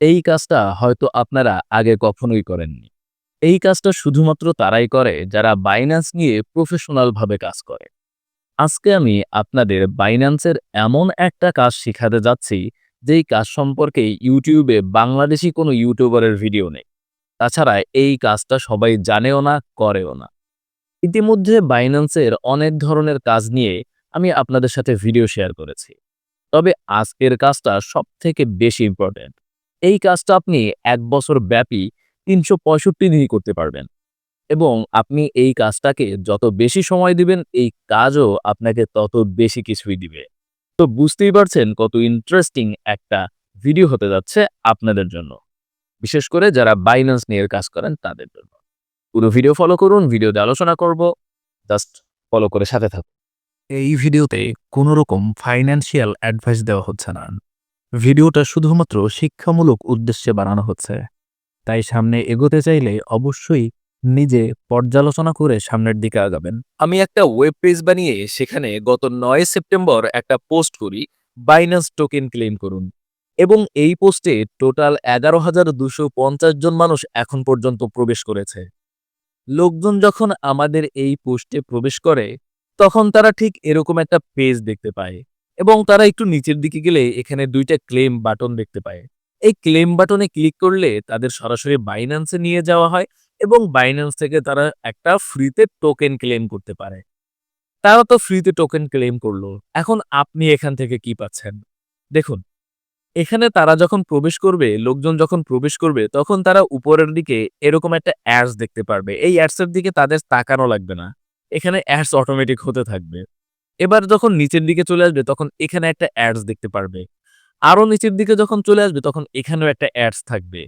এই কাজটা হয়তো আপনারা আগে কখনোই করেননি। এই কাজটা শুধুমাত্র তারাই করে যারা বাইন্যান্স নিয়ে প্রফেশনাল ভাবে কাজ করে। আজকে আমি আপনাদের বাইন্যান্সের এমন একটা কাজ শিখাতে যাচ্ছি, যেই কাজ সম্পর্কে ইউটিউবে বাংলাদেশী কোনো ইউটিউবারের ভিডিও নেই। তাছাড়া এই কাজটা সবাই জানেও না, করেও না। ইতিমধ্যে বাইন্যান্সের অনেক ধরনের কাজ নিয়ে আমি আপনাদের সাথে ভিডিও শেয়ার করেছি। তবে আজকের কাজটা সবথেকে বেশি ইম্পোর্টেন্ট। এই কাজটা আপনি এক বছর ব্যাপী ৩৬৫ দিনই করতে পারবেন। এবং আপনি এই কাজটাকে যত বেশি সময় দিবেন, এই কাজও আপনাকে তত বেশি কিছুই দিবে। তো বুঝতেই পারছেন কত ইন্টারেস্টিং একটা ভিডিও হতে যাচ্ছে আপনাদের জন্য। বিশেষ করে যারা বাইন্যান্স নিয়ে কাজ করেন তাদের জন্য। পুরো ভিডিও ফলো করুন, ভিডিওতে আলোচনা করব। জাস্ট ফলো করে সাথে থাকুন। এই ভিডিওতে কোনো রকম ফাইন্যান্সিয়াল অ্যাডভাইস দেওয়া হচ্ছে না। ভিডিওটা শুধুমাত্র শিক্ষামূলক উদ্দেশ্যে বানানো হচ্ছে। তাই সামনে এগোতে চাইলে অবশ্যই নিজে পর্যালোচনা করে সামনের দিকে আগাবেন। আমি একটা ওয়েব পেজ বানিয়ে সেখানে গত নয় সেপ্টেম্বর একটা পোস্ট করি, বাইন্যান্স টোকেন ক্লেম করুন। এবং এই পোস্টে টোটাল ১১,২৫০ জন মানুষ এখন পর্যন্ত প্রবেশ করেছে। লোকজন যখন আমাদের এই পোস্টে প্রবেশ করে, তখন তারা ঠিক এরকম একটা পেজ দেখতে পায়। এবং তারা একটু নিচের দিকে গেলে এখানে দুইটা ক্লেম বাটন দেখতে পায়। এই ক্লেম বাটনে ক্লিক করলে তাদের সরাসরি বাইন্যান্সে নিয়ে যাওয়া হয় এবং বাইন্যান্স থেকে তারা একটা ফ্রিতে টোকেন ক্লেম করতে পারে। তারা তো ফ্রিতে টোকেন ক্লেম করল। এখন আপনি এখান থেকে কি পাচ্ছেন? দেখুন, এখানে তারা যখন প্রবেশ করবে, লোকজন যখন প্রবেশ করবে, তখন তারা উপরের দিকে এরকম একটা অ্যাডস দেখতে পারবে। এই অ্যাডসের দিকে তাদের তাকানো লাগবে না। এখানে অ্যাডস অটোমেটিক হতে থাকবে। এবার যখন নিচের দিকে চলে আসবে, তখন এখানে একটা অ্যাডস দেখতে পারবে। আরও নিচের দিকে যখন চলে আসবে, তখন এখানেও একটা অ্যাডস থাকবে।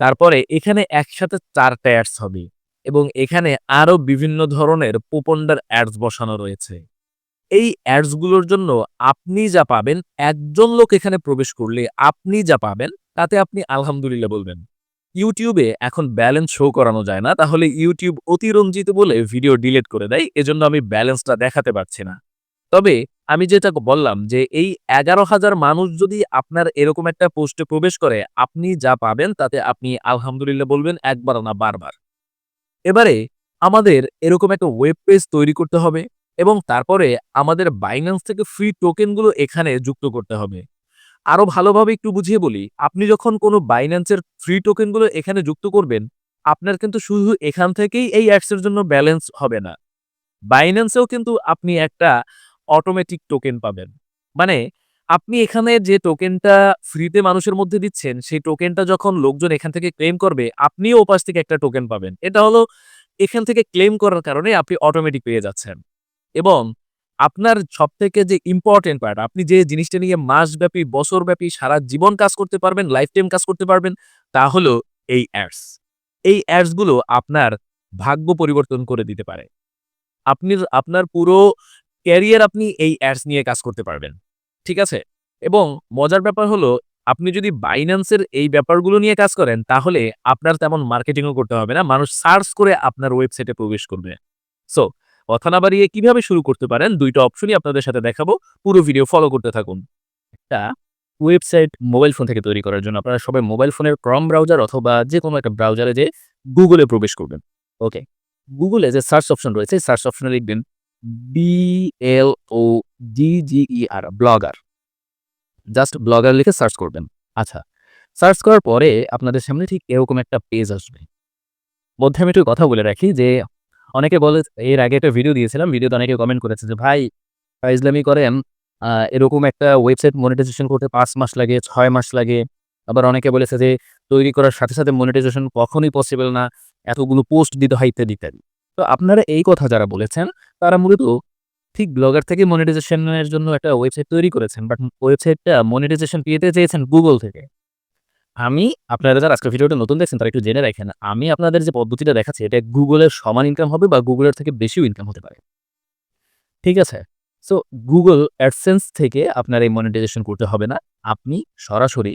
তারপরে এখানে একসাথে ৪ টা অ্যাডস হবে এবং এখানে আরও বিভিন্ন ধরনের পোপন্ডার অ্যাডস বসানো রয়েছে। এই অ্যাডসগুলোর জন্য আপনি যা পাবেন, একজন লোক এখানে প্রবেশ করলে আপনি যা পাবেন, তাতে আপনি আলহামদুলিল্লাহ বলবেন। ইউটিউবে এখন ব্যালেন্স শো করানো যায় না, তাহলে ইউটিউব অতিরঞ্জিত বলে ভিডিও ডিলিট করে দেয়। এজন্য আমি ব্যালেন্সটা দেখাতে পারছি না। তবে আমি যেটা বললাম যে এই ১১,০০০ মানুষ যদি আপনার এরকম একটা পোস্টে প্রবেশ করে, আপনি যা পাবেন তাতে আপনি আলহামদুলিল্লাহ বলবেন একবার না বারবার। এবারে আমাদের এরকম একটা ওয়েব পেজ তৈরি করতে হবে এবং তারপরে আমাদের বাইন্যান্স থেকে ফ্রি টোকেনগুলো এখানে যুক্ত করতে হবে। আরও ভালোভাবে একটু বুঝিয়ে বলি, আপনি যখন কোনো বাইন্যান্সের ফ্রি টোকেনগুলো এখানে যুক্ত করবেন, আপনার কিন্তু শুধু এখান থেকেই এই অ্যাডসের জন্য ব্যালেন্স হবে না। বাইন্যান্সেও কিন্তু আপনি একটা অটোমেটিক টোকেন পাবেন। মানে আপনি এখানে যে টোকেনটা ফ্রিতে মানুষের মধ্যে দিচ্ছেন, সেই টোকেনটা যখন লোকজন এখান থেকে ক্লেম করবে, আপনিও ওপাশ থেকে একটা টোকেন পাবেন। এটা হলো এখান থেকে ক্লেম করার কারণে আপনি অটোমেটিক পেয়ে যাচ্ছেন। এবং আপনার সব থেকে যে ইম্পোর্টেন্ট পার্ট, আপনি যে জিনিসটা নিয়ে মাসব্যাপী, বছরব্যাপী সারা জীবন কাজ করতে পারবেন, লাইফ টাইম কাজ করতে পারবেন, তা হলো এই অ্যাডস। এই অ্যাডসগুলো আপনার ভাগ্য পরিবর্তন করে দিতে পারে। আপনি আপনার পুরো ক্যারিয়ার আপনি এই অ্যাডস নিয়ে কাজ করতে পারবেন। ঠিক আছে? এবং মজার ব্যাপার হলো আপনি যদি বাইন্যান্সের এই ব্যাপারগুলো নিয়ে কাজ করেন, তাহলে আপনার তেমন মার্কেটিংও করতে হবে না। মানুষ সার্চ করে আপনার ওয়েবসাইটে প্রবেশ করবে। সো কথা না বাড়িয়ে কীভাবে শুরু করতে পারেন, দুইটা অপশনই আপনাদের সাথে দেখাবো। পুরো ভিডিও ফলো করতে থাকুন। একটা ওয়েবসাইট মোবাইল ফোন থেকে তৈরি করার জন্য আপনারা সবাই মোবাইল ফোনের ক্রম ব্রাউজার অথবা যেকোনো একটা ব্রাউজারে যে গুগলে প্রবেশ করবেন। ওকে? গুগলে যে সার্চ অপশন রয়েছে, সার্চ অপশনে লিখবেন বি-এল-ও-জি-জি-ই-আর ব্লগার। জাস্ট ব্লগার লিখে সার্চ করবেন। আচ্ছা, সার্চ করার পরে আপনাদের সামনে ঠিক এরকম একটা পেজ আসবে। মধ্যে আমি একটু কথা বলে রাখি যে অনেকে বলে এর আগে একটা ভিডিও দিয়েছিলাম। ভিডিওতে অনেকে কমেন্ট করেছে যে, "ভাই ফাইজলামি করেন। এরকম একটা ওয়েবসাইট মনিটাইজেশন করতে পাঁচ মাস লাগে, ছয় মাস লাগে।" আবার অনেকে বলেছে যে, "তৈরি করার সাথে, সাথে মনিটাইজেশন কখনোই পসিবল না। এতগুলো পোস্ট দিতে হয় ইত্যাদি, ইত্যাদি।" তো আপনারা এই কথা যারা বলেছেন, তারা মূলত ঠিক ব্লগার থেকে মনিটাইজেশনের জন্য একটা ওয়েবসাইট তৈরি করেছেন। বাট ওয়েবসাইটটা মনিটাইজেশন পেতে চেয়েছেন গুগল থেকে। আমি আপনারা যারা আজকের ভিডিওটা নতুন দেখছেন তারা একটু জেনে রাখেন। আমি আপনাদের যে পদ্ধতিটা দেখাচ্ছি এটা গুগলের সমান ইনকাম হবে বা গুগলের থেকে বেশিও ইনকাম হতে পারে। ঠিক আছে? সো গুগল অ্যাডসেন্স থেকে আপনার এই মনিটাইজেশন করতে হবে না। আপনি সরাসরি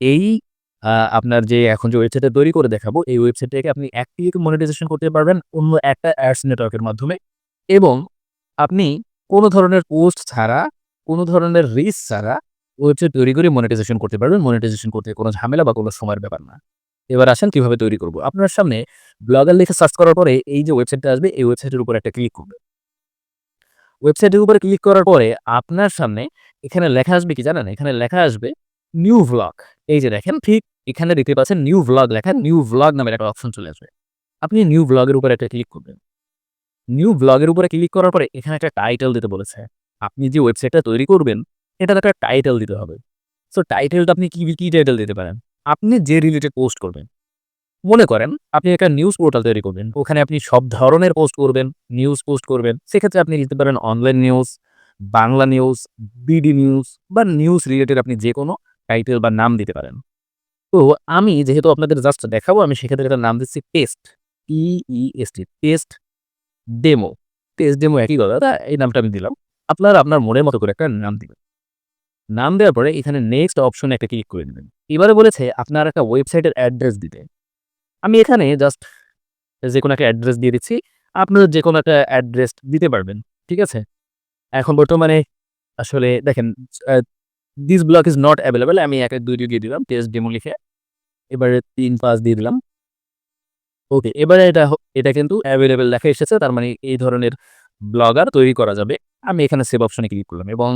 এই আপনার যে এখন যে ওয়েবসাইটটা তৈরি করে দেখাবো, এই ওয়েবসাইট থেকে আপনি এক ক্লিকে মনিটাইজেশন করতে পারবেন অন্য একটা অ্যাডস নেটওয়ার্কের মাধ্যমে। এবং আপনি কোনো ধরনের পোস্ট ছাড়া, কোনো ধরনের রিচ ছাড়া ওয়েবসাইট তৈরি করে মনিটাইজেশন করতে পারবেন। মনিটাইজেশন করতে কোনো ঝামেলা বা কোনো সময়ের ব্যাপার না। এবার আসেন কীভাবে তৈরি করব। আপনার সামনে ব্লগার লিখে সার্চ করার পরে এই যে ওয়েবসাইটটা আসবে এই ওয়েবসাইটের উপর একটা ক্লিক করবে ওয়েবসাইটের উপরে ক্লিক করার পরে আপনার সামনে এখানে লেখা আসবে কি জানেন? এখানে লেখা আসবে নিউ ভ্লগ এই যে দেখেন ঠিক এখানে দেখতে পাচ্ছেন নিউ ভ্লগ লেখা নিউ ভ্লগ নামের একটা অপশন চলে আসবে। আপনি নিউ ভ্লগের উপরে একটা ক্লিক করবেন। নিউ ভ্লগের উপরে ক্লিক করার পরে এখানে একটা টাইটেল দিতে বলেছে। আপনি যে ওয়েবসাইটটা তৈরি করবেন, এটার একটা টাইটেল দিতে হবে। সো টাইটেলটা আপনি কি কি টাইটেল দিতে পারেন? আপনি যে রিলেটেড পোস্ট করবেন, মনে করেন আপনি একটা নিউজ পোর্টাল তৈরি করবেন। ওখানে আপনি সব ধরনের পোস্ট করবেন নিউজ পোস্ট করবেন। সেক্ষেত্রে আপনি দিতে পারেন online news Bangla news BD news বা নিউজ রিলেটেড আপনি যে কোনো টাইটেল বা নাম দিতে পারেন। তো আমি যেহেতু আপনাদের জাস্ট দেখাবো, আমি সেক্ষেত্রে একটা নাম দিচ্ছি EES T test demo test demo একই কথা, তা এই নামটা আমি দিলাম। আপনারা আপনার মনের মতো করে একটা নাম দিবেন। নাম দেওয়ার পরে এখানে নেক্সট অপশনে একটা ক্লিক করে দেবেন। এবারে বলেছে আপনার একটা ওয়েবসাইটের অ্যাড্রেস দিতে। আমি এখানে জাস্ট যে কোনো একটা অ্যাড্রেস দিয়ে দিচ্ছি। আপনারা যে কোনো একটা অ্যাড্রেস দিতে পারবেন, ঠিক আছে? এখন বর্তমানে আসলে দেখেন this blog is not available আমি এক এক দুইটি দিয়ে দিলাম টেস্ট ডেমো লিখে। এবারে তিন পাঁচ দিয়ে দিলাম। ওকে এবারে এটা এটা কিন্তু অ্যাভেলেবেল দেখা এসেছে, তার মানে এই ধরনের ব্লগার তৈরি করা যাবে। আমি এখানে সেভ অপশনে ক্লিক করলাম এবং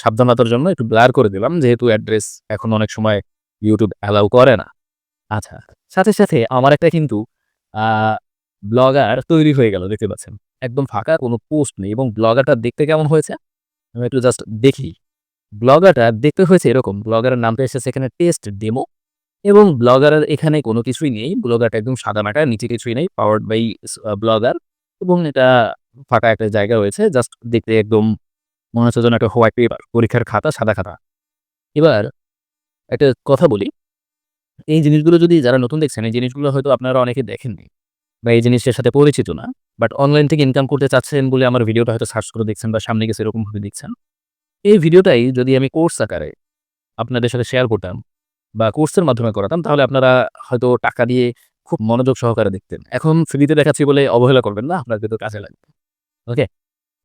সাবধানতার জন্য একটু ব্লার করে দিলাম, যেহেতু অ্যাড্রেস এখন অনেক সময় ইউটিউব অ্যালাউ করে না। আচ্ছা সাথে সাথে আমার একটা কিন্তু ব্লগার তৈরি হয়ে গেল, দেখতে পাচ্ছেন। একদম ফাঁকা, কোনো পোস্ট নেই এবং ব্লগারটা দেখতে কেমন হয়েছে? আমি একটু জাস্ট দেখি। ব্লগারটা দেখতে হয়েছে এরকম। ব্লগারের নামটা এসেছে এখানে টেস্ট ডেমো। এবং ব্লগারের এখানে কোনো কিছুই নেই। ব্লগারটা একদম সাদা মাটা নিচে কিছুই নেই পাওয়ার্ড বাই ব্লগার। এবং এটা ফাঁকা একটা জায়গা রয়েছে। জাস্ট দেখতে একদম মনে হচ্ছে যেন একটা হোয়াইট পেপার পরীক্ষার খাতা, সাদা খাতা। এবার একটা কথা বলি। এই জিনিসগুলো যদি যারা নতুন দেখছেন, এই জিনিসগুলো হয়তো আপনারা অনেকে দেখেননি বা এই জিনিসের সাথে পরিচিত না। বাট অনলাইন থেকে ইনকাম করতে চাচ্ছেন বলে আমার ভিডিওটা হয়তো সার্চ করে দেখছেন বা সামনে গেছে এরকমভাবে দেখছেন। এই ভিডিওটাই যদি আমি কোর্স আকারে আপনাদের সাথে শেয়ার করতাম বা কোর্সের মাধ্যমে করাতাম, তাহলে আপনারা হয়তো টাকা দিয়ে খুব মনোযোগ সহকারে দেখতেন। এখন ফ্রিতে দেখাচ্ছি বলে অবহেলা করবেন না, আপনার কিন্তু কাজে লাগবে। ওকে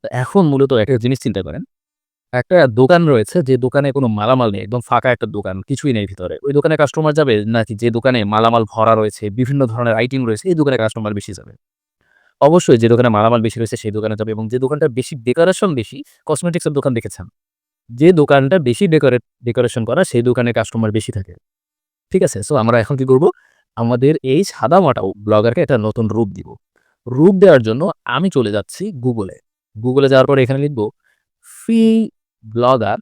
তো এখন মূলত একটা জিনিস চিন্তা করেন। একটা দোকান রয়েছে, যে দোকানে কোনো মালামাল নেই, একদম ফাঁকা একটা দোকান, কিছুই নেই ভিতরে। ওই দোকানে কাস্টমার যাবে নাকি যে দোকানে মালামাল ভরা রয়েছে, বিভিন্ন ধরনের আইটেম রয়েছে, এই দোকানে কাস্টমার বেশি যাবে। অবশ্যই যে দোকানে মালামাল বেশি রয়েছে, সেই দোকানে যাবে এবং যে দোকানটা বেশি ডেকোরেশন বেশি কসমেটিক্সের দোকান দেখেছেন? যে দোকানটা বেশি ডেকোরেট ডেকোরেশন করা, সেই দোকানে কাস্টমার বেশি থাকে। ঠিক আছে? সো আমরা এখন কি করব? আমাদের এই সাদা মাটাও ব্লগারকে একটা নতুন রূপ দিব। রূপ দেওয়ার জন্য আমি চলে যাচ্ছি গুগলে গুগলে যাওয়ার পরে এখানে লিখব ফ্রি ব্লগার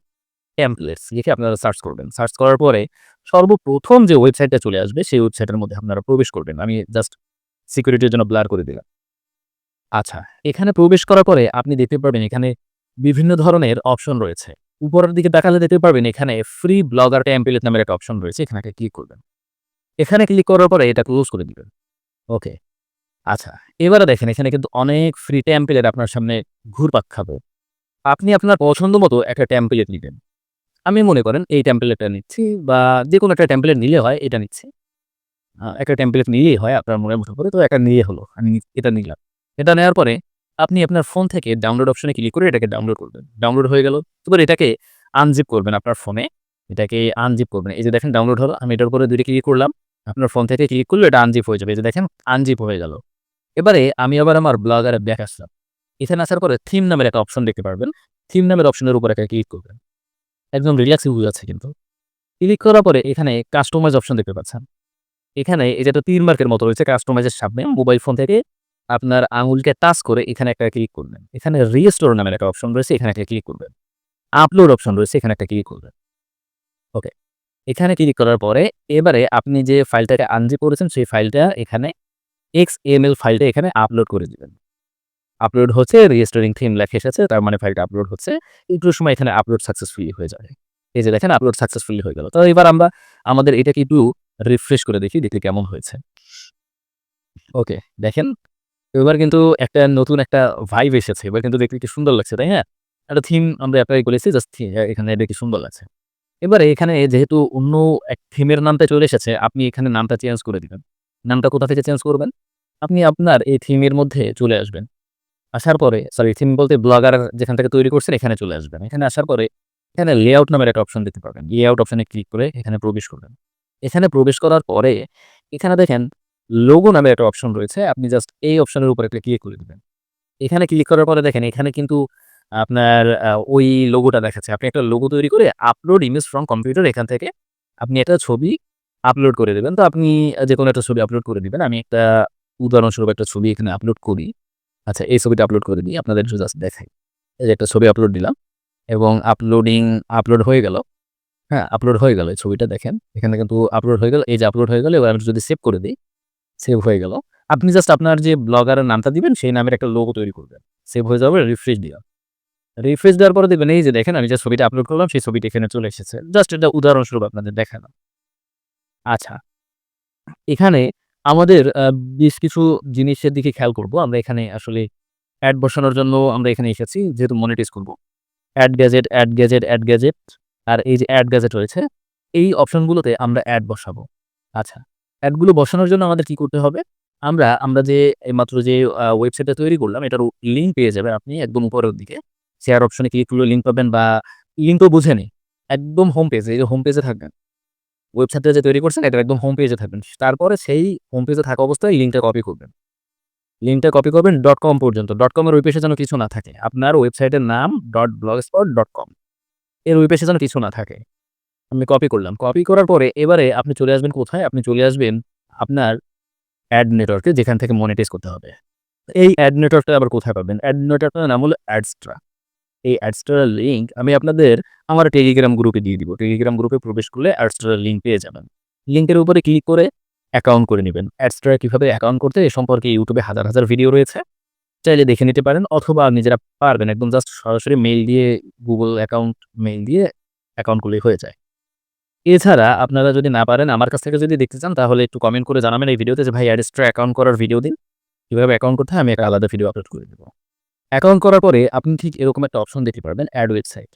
টেমপ্লেটস লিখে আপনারা সার্চ করবেন। সার্চ করার পরে সর্বপ্রথম যে ওয়েবসাইটটা চলে আসবে, সেই ওয়েবসাইটের মধ্যে আপনারা প্রবেশ করবেন। আমি জাস্ট সিকিউরিটির জন্য ব্লার করে দিলাম। আচ্ছা এখানে প্রবেশ করার পরে আপনি দেখতে পারবেন এখানে বিভিন্ন ধরনের অপশন রয়েছে। উপরের দিকে দেখালে দেখতে পারবেন এখানে ফ্রি ব্লগার টেমপ্লেট নামের একটা অপশন রয়েছে, এখানে একটা ক্লিক করবেন। এখানে ক্লিক করার পরে এটা ক্লোজ করে দিবেন। ওকে আচ্ছা এবারে দেখেন এখানে কিন্তু অনেক ফ্রি টেমপ্লেট আপনার সামনে ঘুরপাক খাবে। আপনি আপনার পছন্দ মতো একটা টেমপ্লেট নেবেন। আমি মনে করেন এই টেমপ্লেটটা নিচ্ছি বা যে কোনো একটা টেমপ্লেট নিলে হয়, এটা নিচ্ছি। একটা টেমপ্লেট নিলেই হয় আপনার মনের মতো করে, তো একটা নিয়ে হলো, আমি এটা নিলাম। এটা নেওয়ার পরে আপনি আপনার ফোন থেকে ডাউনলোড অপশনে ক্লিক করে এটাকে ডাউনলোড করবেন। ডাউনলোড হয়ে গেল, এবার এটাকে আনজিপ করবেন আপনার ফোনে এটাকে আনজিপ করবেন। এই যে দেখেন ডাউনলোড হলো, আমি এটার উপরে দুইটা ক্লিক করলাম। আপনার ফোন থেকে ক্লিক করলে, এটা আনজিপ হয়ে যাবে। এই যে দেখেন আনজিপ হয়ে গেল। এবারে আমি আবার আমার ব্লগারে ব্যাক আসলাম। এখানে আসার পরে থিম নামের একটা অপশন দেখতে পারবেন। থিম নামের অপশনের উপর একটা ক্লিক করবেন। একদম রিল্যাক্সিং যাচ্ছে কিন্তু। ক্লিক করার পরে এখানে কাস্টমাইজ অপশন দেখতে পাচ্ছেন। এখানে এই যেটা তীর মার্কের মতো রয়েছে কাস্টমাইজের সামনে। মোবাইল ফোন থেকে আপনার আঙুলকে টাচ করে এখানে একটা ক্লিক করবেন। এখানে রিস্টোর নামের একটা অপশন রয়েছে, এখানে একটা ক্লিক করবেন। আপলোড অপশন রয়েছে, এখানে একটা ক্লিক করবেন। ওকে এখানে ক্লিক করার পরে এবারে আপনি যে ফাইলটাকে আনজি করেছেন, সেই ফাইলটা এখানে এক্স এম এল ফাইলটা এখানে আপলোড করে দিবেন। আপলোড হচ্ছে রেজিস্টারিং থিম লেখা এসেছে, তার মানে ফাইলটা আপলোড হচ্ছে। একটু সময় এখানে আপলোড সাকসেসফুলি হয়ে যাবে। এই যে দেখেন আপলোড সাকসেসফুলি হয়ে গেল। তো এবার আমরা, আমাদের এটাকে একটু রিফ্রেশ করে দেখি দেখতে কেমন হয়েছে। ওকে দেখেন এবার কিন্তু একটা নতুন একটা ভাইব এসেছে। এবার কিন্তু দেখতে কি সুন্দর লাগছে, তাই হ্যাঁ একটা থিম আমরা অ্যাপ্লাই করেছি জাস্ট এখানে দেখি সুন্দর লাগছে। এবারে এখানে যেহেতু অন্য এক থিমের নামটা চলে এসেছে, আপনি এখানে নামটা চেঞ্জ করে দিবেন। নামটা কোথা থেকে চেঞ্জ করবেন? আপনি আপনার এই থিমের মধ্যে চলে আসবেন। আসার পরে সরি থিম বলতে ব্লগার যেখান থেকে তৈরি করছেন, এখানে চলে আসবেন। এখানে আসার পরে, এখানে লেআউট নামের একটা অপশন দেখতে পাবেন। লেআউট অপশনে ক্লিক করে এখানে প্রবেশ করবেন। এখানে প্রবেশ করার পরে, এখানে দেখেন লোগো নামের একটা অপশন রয়েছে। আপনি জাস্ট এই অপশনের উপরে একটা ক্লিক করে দিবেন। এখানে ক্লিক করার পরে দেখেন, এখানে কিন্তু আপনার ওই লোগোটা দেখাচ্ছে। আপনি একটা লোগো তৈরি করে আপলোড ইমেজ ফ্রম কম্পিউটার এখান থেকে আপনি একটা ছবি আপলোড করে দেবেন। তো আপনি যে কোনো একটা ছবি আপলোড করে দিবেন। আমি একটা উদাহরণস্বরূপ একটা ছবি এখানে আপলোড করি। আচ্ছা এই ছবিটা আপলোড করে দিই। আপনাদের জাস্ট দেখাই। যে একটা ছবি আপলোড দিলাম এবং আপলোডিং আপলোড হয়ে গেল। হ্যাঁ আপলোড হয়ে গেল। এই ছবিটা দেখেন। এখানে কিন্তু আপলোড হয়ে গেল। এই যে আপলোড হয়ে গেল। এবার আমি যদি সেভ করে দিই। সেভ হয়ে গেল। আপনি জাস্ট আপনার যে ব্লগারের নামটা দিবেন, সেই নামের একটা লোগো তৈরি করবেন। সেভ হয়ে যাবে রিফ্রেশ দিয়া রিফ্রেশ দেওয়ার পরে দেবেন এই যে দেখেন, আমি যে ছবিটা আপলোড করলাম, সেই ছবিটা এখানে চলে এসেছে। জাস্ট এটা উদাহরণস্বরূপ আপনাদের দেখালাম। আচ্ছা। এখানে আমাদের বেশ কিছু জিনিসের দিকে খেয়াল করব। আমরা এখানে আসলে অ্যাড বসানোর জন্য আমরা এখানে এসেছি, যেহেতু মনিটাইজ করব। Add gadget add gadget add gadget আর এই যে অ্যাড গ্যাজেট রয়েছে, এই অপশনগুলোতে আমরা অ্যাড বসাবো। আচ্ছা। অ্যাডগুলো বসানোর জন্য আমাদের কি করতে হবে? আমরা আমরা যে, এইমাত্র যে ওয়েবসাইটটা তৈরি করলাম, এটার লিঙ্ক পেয়ে যাবেন আপনি একদম উপরের দিকে। শেয়ার অপশনে ক্লিক করলে লিঙ্ক পাবেন বা লিঙ্কও বুঝে নেই, একদম হোম পেজে এই যে হোম পেজে থাকবেন। ওয়েবসাইটটা যে তৈরি করছেন, এটা একদম হোম পেজে থাকবেন। তারপরে সেই হোম পেজে থাকা অবস্থায় লিঙ্কটা কপি করবেন। লিঙ্কটা কপি করবেন. ডট কম পর্যন্ত। ডট কমের ওই পেজে যেন কিছু না থাকে, আপনার ওয়েবসাইটের নাম dot blog spot dot com এর ওই যেন কিছু না থাকে। আমি কপি করলাম। কপি করার পরে এবারে আপনি চলে আসবেন কোথায়? আপনি চলে আসবেন আপনার অ্যাড নেটওয়ার্কে যেখান থেকে মনিটাইজ করতে হবে। এই অ্যাড নেটওয়ার্কটা আবার কোথায় পাবেন? অ্যাড নেটওয়ার্কটার নাম হলো অ্যাডস্ট্রা এই অ্যাডস্ট্রার লিঙ্ক আমি আপনাদের আমার টেলিগ্রাম গ্রুপে দিয়ে দিব। টেলিগ্রাম গ্রুপে প্রবেশ করলে অ্যাডস্ট্রার লিঙ্ক পেয়ে যাবেন। লিঙ্কের উপরে ক্লিক করে অ্যাকাউন্ট করে নেবেন। অ্যাডস্ট্রা কীভাবে অ্যাকাউন্ট করতে এ সম্পর্কে ইউটিউবে হাজার হাজার ভিডিও রয়েছে। চাইলে দেখে নিতে পারেন অথবা নিজেরা পারবেন। একদম জাস্ট সরাসরি মেইল দিয়ে গুগল অ্যাকাউন্ট মেইল দিয়ে অ্যাকাউন্ট করলেই হয়ে যায়। এছাড়া আপনারা যদি না পারেন আমার কাছ থেকে যদি দেখতে চান, তাহলে একটু কমেন্ট করে জানাবেন এই ভিডিওতে যে, ভাই অ্যাডস্ট্রা অ্যাকাউন্ট করার ভিডিও দিন। কীভাবে অ্যাকাউন্ট করতে হয়, আমি একটা আলাদা ভিডিও আপলোড করে দেবো। অ্যাকাউন্ট করার পরে আপনি ঠিক এরকম একটা অপশন দেখতে পারবেন অ্যাড ওয়েবসাইট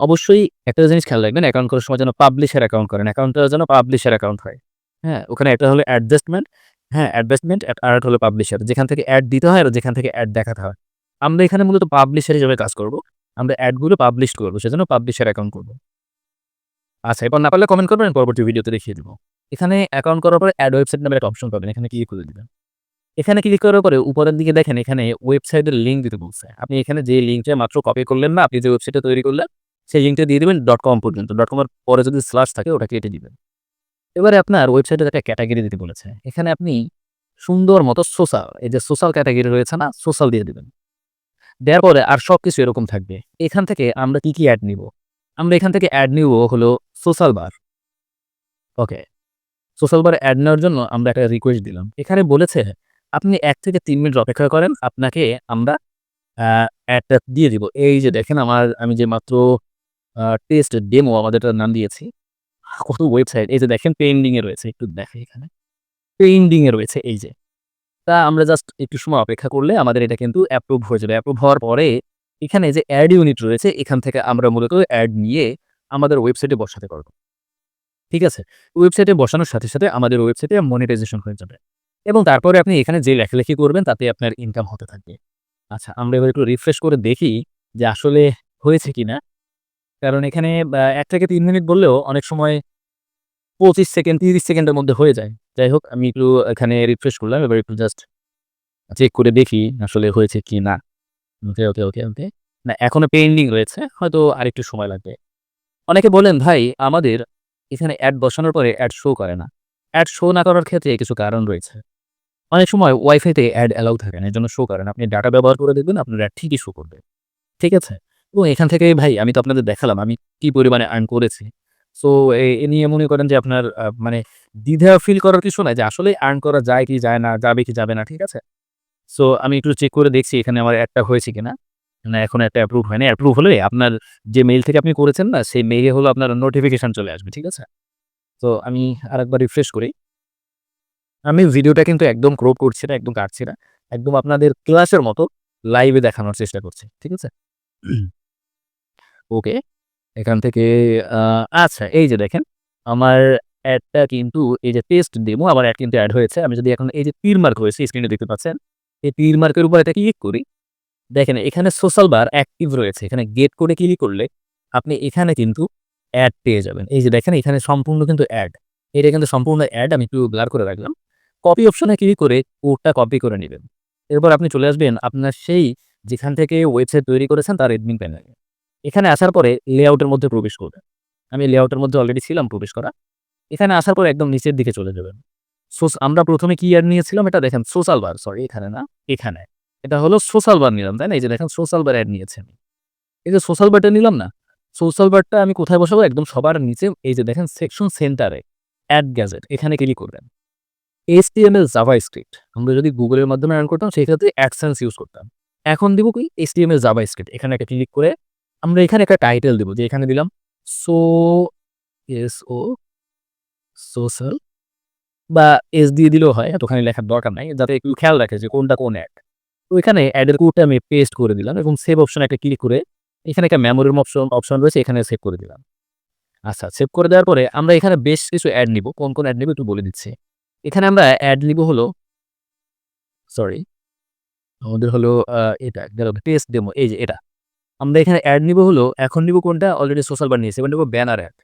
অবশ্যই একটা জিনিস খেয়াল রাখবেন অ্যাকাউন্ট করার সময় যেন পাবলিশের অ্যাকাউন্ট করেন অ্যাকাউন্টটা যেন পাবলিশের অ্যাকাউন্ট হয়। হ্যাঁ ওখানে একটা হলো অ্যাডজাস্টমেন্ট হ্যাঁ অ্যাডজাস্টমেন্ট আর হলো পাবলিশার যেখান থেকে অ্যাড দিতে হয় আর যেখান থেকে অ্যাড দেখাতে হয়। আমরা এখানে মূলত পাবলিশার হিসেবে কাজ করব। আমরা অ্যাডগুলো পাবলিশ করব, সেজন্য পাবলিশার অ্যাকাউন্ট করব। আচ্ছা এবার না পারলে কমেন্ট করবেন, পরবর্তী ভিডিওতে দেখিয়ে দেবো। এখানে অ্যাকাউন্ট করার পরে অ্যাড ওয়েবসাইট নামে একটা অপশন পাবেন, এখানে ক্লিক করে দিবেন। এখানে ক্লিক করার পরে উপরের দিকে দেখেন, এখানে ওয়েবসাইটের লিঙ্ক দিতে বলছে। আপনি এখানে যে লিঙ্কটা মাত্র কপি করলেন না, আপনি যে ওয়েবসাইটটা তৈরি করলেন, সেই লিঙ্কটা দিয়ে দিবেন. ডট কম পর্যন্ত। ডট কমের পরে যদি স্ল্যাশ থাকে, ওটা কেটে দিবেন। এবারে আপনার ওয়েবসাইটে একটা ক্যাটাগরি দিতে বলেছে। এখানে আপনি সুন্দর মতো সোশ্যাল এই যে সোশ্যাল ক্যাটাগরি রয়েছে না সোশ্যাল দিয়ে দিবেন। দেওয়ার পরে আর সব কিছু এরকম থাকবে। এখান থেকে আমরা কি কি অ্যাড নিব? আমরা এখান থেকে অ্যাড নিব হলো social bar. Okay, social bar add নেওয়ার জন্য আমরা একটা রিকোয়েস্ট দিলাম। এখানে বলেছে, আপনি এক থেকে তিন মিনিট অপেক্ষা করেন, আপনাকে আমরা অ্যাডটা দিয়ে দিব। এই যে দেখেন আমার, আমি যে মাত্র টেস্ট ডেমো আমাদের নাম দিয়েছি। কত ওয়েবসাইট এই যে দেখেন পেন্ডিংয়ে রয়েছে, একটু দেখে এখানে। পেন্ডিংয়ে রয়েছে, এই যে। তা আমরা জাস্ট একটু সময় অপেক্ষা করলে আমাদের এটা কিন্তু অ্যাপ্রুভ হয়ে যাবে। অ্যাপ্রুভ হওয়ার পরে এখানে যে অ্যাড ইউনিট রয়েছে, এখান থেকে আমরা মূলত অ্যাড নিয়ে আমাদের ওয়েবসাইটে বসাতে পারব। ঠিক আছে? ওয়েবসাইটে বসানোর সাথে সাথে আমাদের ওয়েবসাইটে মনিটাইজেশন হয়ে যাবে। এবং তারপরে আপনি এখানে যে লেখালেখি করবেন, তাতে আপনার ইনকাম হতে থাকবে। আচ্ছা আমরা এবার একটু রিফ্রেশ করে দেখি যে আসলে হয়েছে কিনা। কারণ এখানে এক থেকে তিন মিনিট বললেও অনেক সময় পঁচিশ সেকেন্ড, তিরিশ সেকেন্ডের মধ্যে হয়ে যায়। যাই হোক, আমি একটু এখানে রিফ্রেশ করলাম, এবার একটু জাস্ট চেক করে দেখি আসলে হয়েছে কি না ওকে ওকে ওকে ওকে না, এখনও পেন্ডিং রয়েছে, হয়তো আরেকটু সময় লাগবে। অনেকে বলেন, ভাই, আমাদের এখানে অ্যাড বসানোর পরে অ্যাড শো করে না। অ্যাড শো না করার ক্ষেত্রে কিছু কারণ রয়েছে। অনেক সময় ওয়াইফাইতে অ্যাড অ্যালাউ থাকে না এর জন্য শো করে না। আপনি ডাটা ব্যবহার করে দেখবেন, আপনার অ্যাড ঠিকই শো করবে। ঠিক আছে? এবং এখান থেকে ভাই, আমি তো আপনাদের দেখালাম, আমি কি পরিমাণে আর্ন করেছি। সো এ নিয়ে মনে করেন যে আপনার মানে দ্বিধা ফিল করার কিছু নাই যে আসলে আর্ন করা যায় কি যায় না, যাবে কি যাবে না, ঠিক আছে? সো আমি একটু চেক করে দেখছি এখানে আমার অ্যাডটা হয়েছে কিনা। না, এখন একটা অ্যাপ্রুভ হয়নি। অ্যাপ্রুভ হলে আপনার যে মেইল থেকে আপনি করেছেন না, সেই মেইলে হলো আপনার নোটিফিকেশন চলে আসবে, ঠিক আছে? তো আমি আরেকবার রিফ্রেশ করি। আমি ভিডিওটা কিন্তু একদম ক্রপ করছি না, একদম কাটছি না। একদম আপনাদের ক্লাসের মতো লাইভে দেখানোর চেষ্টা করছি, ঠিক আছে? ওকে এখান থেকে আচ্ছা এই যে দেখেন, আমার অ্যাডটা কিন্তু এই যে টেস্ট ডেমো আমার অ্যাড কিন্তু অ্যাড হয়েছে। আমি যদি এখন এই যে তীর মার্ক হয়েছে স্ক্রিনে দেখতে পাচ্ছেন, এই তীর মার্কের উপর এটা ক্লিক করি দেখেন, এখানে সোশ্যাল বার অ্যাক্টিভ রয়েছে। এখানে গেট করে ক্লিক করলে আপনি এখানে কিন্তু অ্যাড পেয়ে যাবেন। এই যে দেখেন, এখানে সম্পূর্ণ কিন্তু অ্যাড এটা কিন্তু সম্পূর্ণ অ্যাড আমি একটু ব্লার করে রাখলাম। কপি অপশনে ক্লিক করে কোডটা কপি করে নেবেন। এরপর আপনি চলে আসবেন আপনার সেই যেখান থেকে ওয়েবসাইট তৈরি করেছেন তার এডমিন প্যানেলে এখানে আসার পরে লেআউটের মধ্যে প্রবেশ করবেন আমি লেআউটের মধ্যে অলরেডি ছিলাম, প্রবেশ করা। এখানে আসার পর একদম নিচের দিকে চলে যাবেন। সোস আমরা প্রথমে কি অ্যাড নিয়েছিলাম? এটা দেখেন সোশ্যাল বার সরি এখানে না, এখানে। এটা হলো সোশ্যাল বার নিলাম, তাই না? এই যে দেখেন সোশ্যাল বার অ্যাড নিয়েছি আমি। এই যে সোশ্যাল বারটা নিলাম না সোশ্যাল বারটা আমি কোথায় বসাবো? একদম সবার নিচে, এই যে দেখেন সেকশন সেন্টারে অ্যাড গ্যাজেট এখানে ক্লিক করবেন। এইচটিএমএল জাভা স্ক্রিপ্ট আমরা যদি গুগলের মাধ্যমে রান করতাম সেক্ষেত্রে অ্যাডসেন্স ইউজ করতাম। এখন দিব কি? এইচটিএমএল জাভা স্ক্রিপ্ট এখানে একটা ক্লিক করে আমরা এখানে একটা টাইটেল দেবো, যে এখানে দিলাম সো এস ও সোশ্যাল বা এস দিয়ে দিলেও হয়, এতখানি লেখার দরকার নাই, যাতে একটু খেয়াল রাখে যে কোনটা কোন অ্যাড তো এখানে অ্যাডের কোডটা আমি পেস্ট করে দিলাম এবং সেভ অপশনে একটা ক্লিক করে এখানে একটা মেমোরির অপশন অপশন রয়েছে, এখানে সেভ করে দিলাম। আচ্ছা সেভ করে দেওয়ার পরে আমরা এখানে বেশ কিছু অ্যাড নিব। কোন কোন অ্যাড নিব একটু বলে দিচ্ছি। এখানে আমরা অ্যাড নিব হলো সরি আমাদের হলো এটা টেস্ট ডেমো এই যে এটা। আমরা এখানে অ্যাড নিব হলো, এখন নিব কোনটা? অলরেডি সোশ্যাল বার নিয়েছে, এবার নিব ব্যানার অ্যাড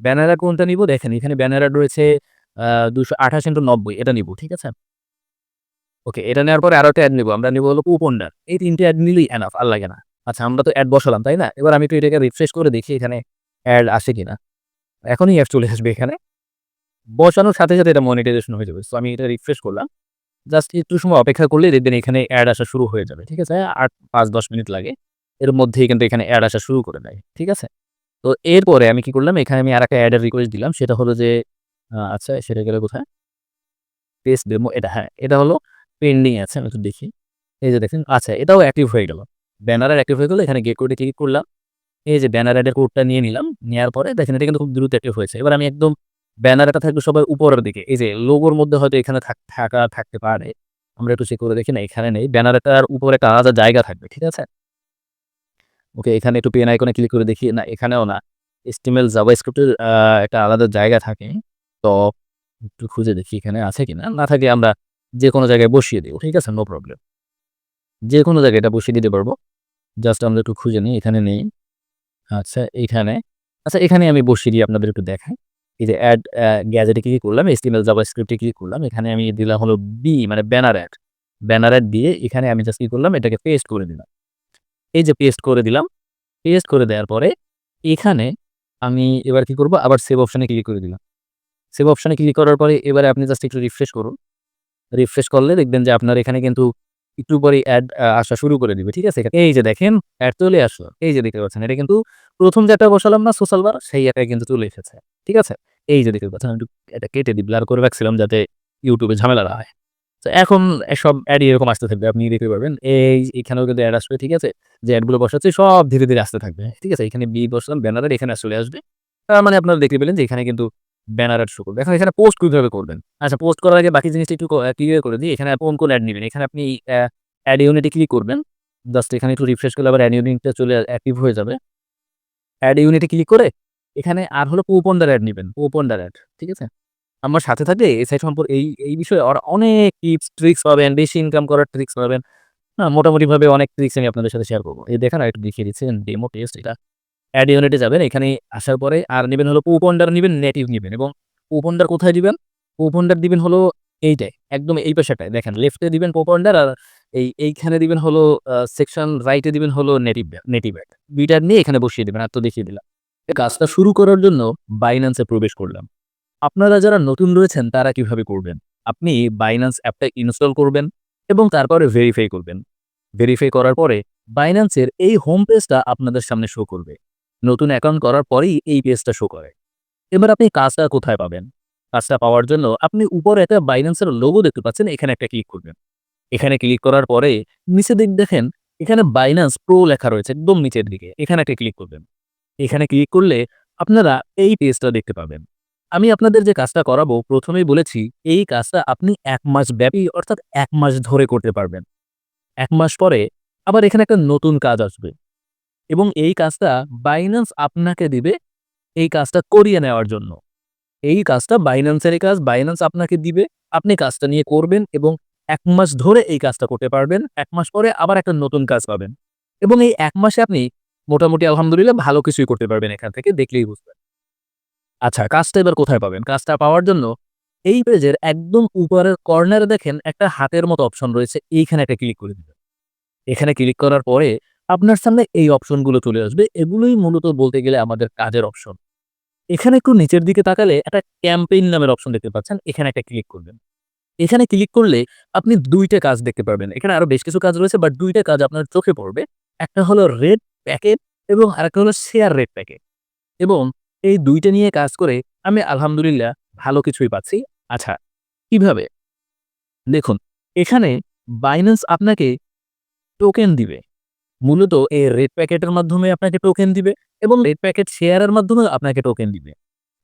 ব্যানার অ্যাড কোনটা নিব? দেখেন, এখানে ব্যানার অ্যাড রয়েছে দুশো আঠাশ ইন্টু নব্বই, এটা নিব, ঠিক আছে? ওকে, এটা নেওয়ার পরে আরও একটা অ্যাড নিব। আমরা নিব হলো কুপনডার এই তিনটে অ্যাড নিলেই এনাফ আর লাগে না। আচ্ছা আমরা তো অ্যাড বসালাম, তাই না? এবার আমি একটু এটাকে রিফ্রেশ করে দেখি এখানে অ্যাড আসে কিনা। এখনই অ্যাড চলে আসবে এখানে। বসানোর সাথে সাথে এটা মনিটাইজেশন হয়ে যাবে। সো আমি এটা রিফ্রেশ করলাম। জাস্ট একটু সময় অপেক্ষা করলে দেখবেন এখানে অ্যাড আসা শুরু হয়ে যাবে, ঠিক আছে? আট, পাঁচ, দশ মিনিট লাগে। এর মধ্যেই কিন্তু এখানে অ্যাড আসা শুরু করে দেয়, ঠিক আছে? তো এরপরে আমি কি করলাম? এখানে আমি আর একটা অ্যাডের রিকোয়েস্ট দিলাম। সেটা হলো যে আচ্ছা সেটা গেলে কোথায়? পেস্ট ডেমো এটা হ্যাঁ এটা হলো পেন্ডিং আছে, আমি একটু দেখি। এই যে দেখেন আচ্ছা এটাও অ্যাক্টিভ হয়ে গেল। ব্যানারের অ্যাক্টিভ হয়ে গেলো, এখানে গেট কোডে ক্লিক করলাম। এই যে ব্যানার অ্যাডের কোডটা নিয়ে নিলাম নেওয়ার পরে দেখেন এটা কিন্তু খুব দ্রুত অ্যাক্টিভ হয়েছে। এবার আমি একদম ব্যানারটা থাকবে সবাই উপরের দিকে। এই যে লোগোর মধ্যে হয়তো এখানে থাক- থাকা, থাকতে পারে। আমরা একটু চেক করে দেখি না, এখানে নেই। ব্যানারটার উপরে একটা আলাদা জায়গা থাকবে, ঠিক আছে? ওকে এখানে একটু পেন আইকনে ক্লিক করে দেখি। না, এখানেও না। এস্টিমেল জাভা স্ক্রিপ্টের একটা আলাদা জায়গা থাকে। তো একটু খুঁজে দেখি এখানে আছে কিনা। না থাকে আমরা যে কোনো জায়গায় বসিয়ে দিই ঠিক আছে? নো প্রবলেম যে কোনো জায়গায় এটা বসিয়ে দিতে পারব। জাস্ট আমরা একটু খুঁজে নিই, এখানে নেই। আচ্ছা এখানে। আচ্ছা এখানে আমি বসিয়ে দিই আপনাদের একটু দেখাই। এই যে অ্যাড গ্যাজেটে ক্লিক করলাম? এস্টিমেল জাভা স্ক্রিপ্টে ক্লিক করলাম? এখানে আমি দিলাম হলো বি মানে ব্যানার অ্যাড ব্যানার অ্যাড দিয়ে এখানে আমি জাস্ট কি করলাম? এটাকে পেস্ট করে দিলাম। এই যে পেস্ট করে দিলাম পেস্ট করে দেওয়ার পরে এখানে আমি এবার কি করব? আবার সেভ অপশানে ক্লিক করে দিলাম। সেভ অপশানে ক্লিক করার পরে এবারে আপনি জাস্ট একটু রিফ্রেশ করুন। রিফ্রেশ করলে দেখবেন যে আপনার এখানে কিন্তু একটু পরে অ্যাড আসা শুরু করে দিবে, ঠিক আছে? এই যে দেখেন অ্যাড চলে আসলো। এই যে দেখতে পাচ্ছেন, এটা কিন্তু প্রথম যেটা বসালাম না সোশ্যাল বার সেই অ্যাডটা কিন্তু চলে এসেছে, ঠিক আছে? এই যে দেখতে পাচ্ছেন একটু এটা কেটে দিই ব্লার করে রাখছিলাম যাতে ইউটিউবে ঝামেলা না হয়। তো এখন সব অ্যাড এরকম আসতে থাকবে, আপনি দেখতে পারবেন, এই এখানেও কিন্তু অ্যাড আসবে, ঠিক আছে? যে অ্যাডগুলো বসাচ্ছে, সব ধীরে ধীরে আসতে থাকবে, ঠিক আছে? এখানে বি বসলাম ব্যানারের এখানে চলে আসবে। তার মানে আপনারা দেখতে পেলেন যে এখানে কিন্তু ব্যানার শো করবে এখন এখানে পোস্ট কীভাবে করবেন? আচ্ছা পোস্ট করার আগে বাকি জিনিসটা একটু ক্লিয়ার করে দিই। এখানে কোন কোন অ্যাড নেবেন। এখানে আপনি অ্যাড ইউনিটে ক্লিক করবেন। জাস্ট এখানে একটু রিফ্রেশ করলে আবার অ্যাড ইউনিটটা চলে অ্যাক্টিভ হয়ে যাবে। অ্যাড ইউনিটে ক্লিক করে এখানে আর হলো কুপনডার অ্যাড নেবেন। কুপনডার অ্যাড ঠিক আছে? আমার সাথে থাকলে এই সাইট সম্পর্কে এই এই বিষয়ে আর অনেক টিপস ট্রিক্স পাবেন, বেশি ইনকাম করার ট্রিক্স পাবেন। না, মোটামুটিভাবে অনেক ট্রিক্স আমি আপনাদের সাথে শেয়ার করব। এই দেখেন আর একটু দেখিয়ে দিচ্ছি ডেমো টেস্ট এটা। অ্যাড ইউনিটে যাবেন, এখানে আসার পরে, আর নেবেন হলো কুপনডার নেবেন নেটিভ নেবেন এবং কুপনডার কোথায় দিবেন? কুপনডার দিবেন হলো এইটাই একদম এই পাশেটায় দেখেন লেফটে দিবেন কুপনডার আর এই এইখানে দিবেন হলো সেকশন রাইটে দিবেন হলো নেটিভ নেটিভ অ্যাড দুইটা নিয়ে এখানে বসিয়ে দিবেন, আর তো দেখিয়ে দিলাম। কাজটা শুরু করার জন্য বাইন্যান্সে প্রবেশ করলাম। আপনারা যারা নতুন রয়েছেন, তারা কীভাবে করবেন? আপনি বাইন্যান্স অ্যাপটা ইনস্টল করবেন এবং তারপরে ভেরিফাই করবেন। ভেরিফাই করার পরে বাইন্যান্সের এই হোম পেজটা আপনাদের সামনে শো করবে। নতুন অ্যাকাউন্ট করার পরেই এই পেজটা শো করে। এবার আপনি কাজটা কোথায় পাবেন? কাজটা পাওয়ার জন্য আপনি উপরে একটা বাইন্যান্সের লোগো দেখতে পাচ্ছেন, এখানে একটা ক্লিক করবেন। এখানে ক্লিক করার পরে নিচে দিক দেখেন, এখানে বাইন্যান্স প্রো লেখা রয়েছে একদম নিচের দিকে, এখানে একটা ক্লিক করবেন। এখানে ক্লিক করলে আপনারা এই পেজটা দেখতে পাবেন। আমি আপনাদের যে কাজটা করাবো, প্রথমেই বলেছি, এই কাজটা আপনি এক মাস ব্যাপী, অর্থাৎ এক মাস ধরে করতে পারবেন। এক মাস পরে আবার এখানে একটা নতুন কাজ আসবে। এবং এই কাজটা বাইন্যান্স আপনাকে দিবে এই কাজটা করিয়ে নেওয়ার জন্য। এই কাজটা বাইন্যান্সের কাজ বাইন্যান্স আপনাকে দিবে, আপনি কাজটা নিয়ে করবেন এবং এক মাস ধরে এই কাজটা করতে পারবেন, এক মাস পরে আবার একটা নতুন কাজ পাবেন। এবং এই এক মাসে আপনি মোটামুটি আলহামদুলিল্লাহ ভালো কিছুই করতে পারবেন এখান থেকে, দেখলেই বুঝবেন। আচ্ছা কাজটা এবার কোথায় পাবেন? কাজটা পাওয়ার জন্য এই পেজের একদম উপরের কর্নারে দেখেন একটা হাতের মতো অপশন রয়েছে, এইখানে একটা ক্লিক করে দিবেন। এখানে ক্লিক করার পরে আপনার সামনে এই অপশনগুলো চলে আসবে। এগুলোই মূলত বলতে গেলে আমাদের কাজের অপশন। এখানে একটু নিচের দিকে তাকালে একটা ক্যাম্পেইন নামের অপশন দেখতে পাচ্ছেন। এখানে একটা ক্লিক করবেন। এখানে ক্লিক করলে আপনি দুইটা কাজ দেখতে পারবেন। এখানে আরও বেশ কিছু কাজ রয়েছে বাট দুইটা কাজ আপনার চোখে পড়বে। একটা হলো রেড প্যাকেট এবং আরেকটা হলো শেয়ার রেড প্যাকেট এবং এই দুইটা নিয়ে কাজ করে আমি আলহামদুলিল্লাহ ভালো কিছুই পাচ্ছি। আচ্ছা কীভাবে? দেখুন, এখানে বাইন্যান্স আপনাকে টোকেন দিবে। মূলত এই রেড প্যাকেটের মাধ্যমে আপনাকে টোকেন দিবে এবং রেড প্যাকেট শেয়ারের মাধ্যমে আপনাকে টোকেন দিবে।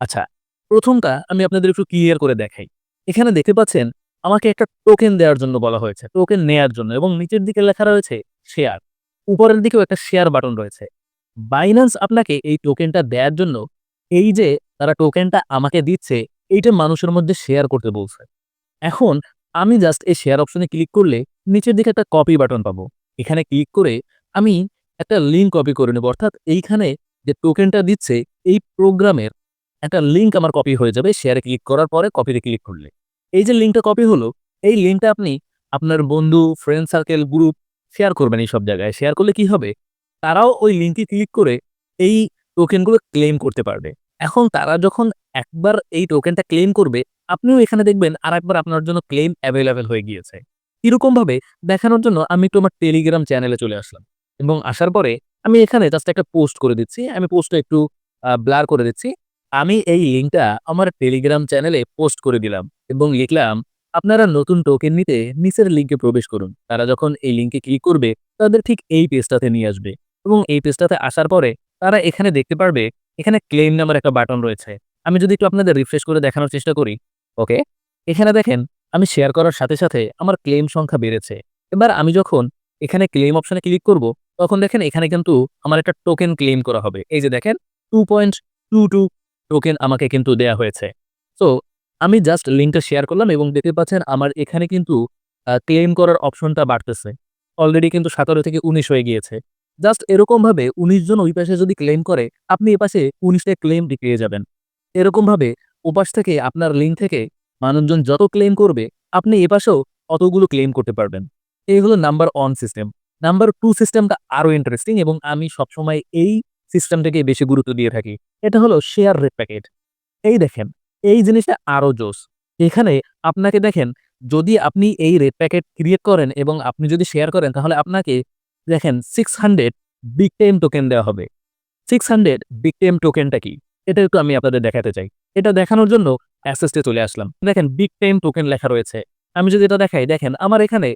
আচ্ছা প্রথমটা আমি আপনাদের একটু ক্লিয়ার করে দেখাই। এখানে দেখতে পাচ্ছেন, আমাকে একটা টোকেন দেওয়ার জন্য বলা হয়েছে টোকেন নেয়ার জন্য এবং নিচের দিকে লেখা রয়েছে শেয়ার উপরের দিকেও একটা শেয়ার বাটন রয়েছে। বাইন্যান্স আপনাকে এই টোকেনটা দেওয়ার জন্য এই যে তারা টোকেনটা আমাকে দিচ্ছে, এইটা মানুষের মধ্যে শেয়ার করতে বলছে। এখন আমি জাস্ট এই শেয়ার অপশনে ক্লিক করলে নিচের দিকে একটা কপি বাটন পাবো। এখানে ক্লিক করে আমি একটা লিঙ্ক কপি করে নেব। অর্থাৎ এইখানে যে টোকেনটা দিচ্ছে, এই প্রোগ্রামের একটা লিঙ্ক আমার কপি হয়ে যাবে শেয়ারে ক্লিক করার পরে কপিতে ক্লিক করলে। এই যে লিঙ্কটা কপি হলো, এই লিঙ্কটা আপনি আপনার বন্ধু ফ্রেন্ড সার্কেল গ্রুপ শেয়ার করবেন এই সব জায়গায়। শেয়ার করলে কি হবে? তারাও ওই লিঙ্কে ক্লিক করে এই টোকেনগুলো ক্লেম করতে পারবে। এখন তারা যখন একবার এই টোকেনটা ক্লেম করবে, আপনিও এখানে দেখবেন আর একবার আপনার জন্য ক্লেম অ্যাভেলেবেল হয়ে গিয়েছে। এরকম ভাবে দেখানোর জন্য আমি একটু আমার টেলিগ্রাম চ্যানেলে চলে আসলাম। এবং আসার পরে আমি এখানে জাস্ট একটা পোস্ট করে দিচ্ছি। আমি পোস্টটা একটু ব্লার করে দিচ্ছি। আমি এই লিঙ্কটা আমার টেলিগ্রাম চ্যানেলে পোস্ট করে দিলাম এবং লিখলাম, আপনারা নতুন টোকেন নিতে নিচের লিঙ্কে প্রবেশ করুন। তারা যখন এই লিঙ্কে ক্লিক করবে, তাদের ঠিক এই পেজটাতে নিয়ে আসবে এবং এই পেজটাতে আসার পরে তারা এখানে দেখতে পারবে, এখানে ক্লেম নামের একটা বাটন রয়েছে। আমি যদি একটু আপনাদের রিফ্রেশ করে দেখানোর চেষ্টা করি, ওকে? এখানে দেখেন, আমি শেয়ার করার সাথে সাথে আমার ক্লেম সংখ্যা বেড়েছে। এবার আমি যখন এখানে ক্লেম অপশানে ক্লিক করব তখন দেখেন এখানে কিন্তু আমার একটা টোকেন ক্লেম করা হবে। এই যে দেখেন two point two two token আমাকে কিন্তু দেয়া হয়েছে। সো আমি জাস্ট লিঙ্কটা শেয়ার করলাম এবং দেখতে পাচ্ছেন আমার এখানে কিন্তু ক্লেম করার অপশনটা বাড়তেছে। অলরেডি কিন্তু সতেরো থেকে উনিশ হয়ে গিয়েছে। জাস্ট এরকমভাবে উনিশ জন ওই পাশে যদি ক্লেম করে, আপনি এ পাশে উনিশটা ক্লেম পেয়ে যাবেন। এরকমভাবে ওপাশ থেকে আপনার লিঙ্ক থেকে মানুষজন যত ক্লেম করবে, আপনি এ পাশেও অতগুলো ক্লেম করতে পারবেন। এই হলো number one system number two সিস্টেমটা আরও ইন্টারেস্টিং এবং আমি সবসময় এই সিস্টেমটাকে বেশি গুরুত্ব দিয়ে থাকি। এটা হলো শেয়ার রেট প্যাকেট এই দেখেন, এই জিনিসটা আরও জোস। এখানে আপনাকে দেখেন, যদি আপনি এই রেট প্যাকেট ক্রিয়েট করেন এবং আপনি যদি শেয়ার করেন, তাহলে আপনাকে দেখেন six hundred big time token দেওয়া হবে। সিক্স হান্ড্রেড বিগ টাইম টোকেনটা কি? এটা একটু আমি আপনাদের দেখাতে চাই। এটা দেখানোর জন্য অ্যাসেসটে চলে আসলাম। দেখেন বিগ টাইম টোকেন লেখা রয়েছে। আমি যদি এটা দেখাই, দেখেন, আমার এখানে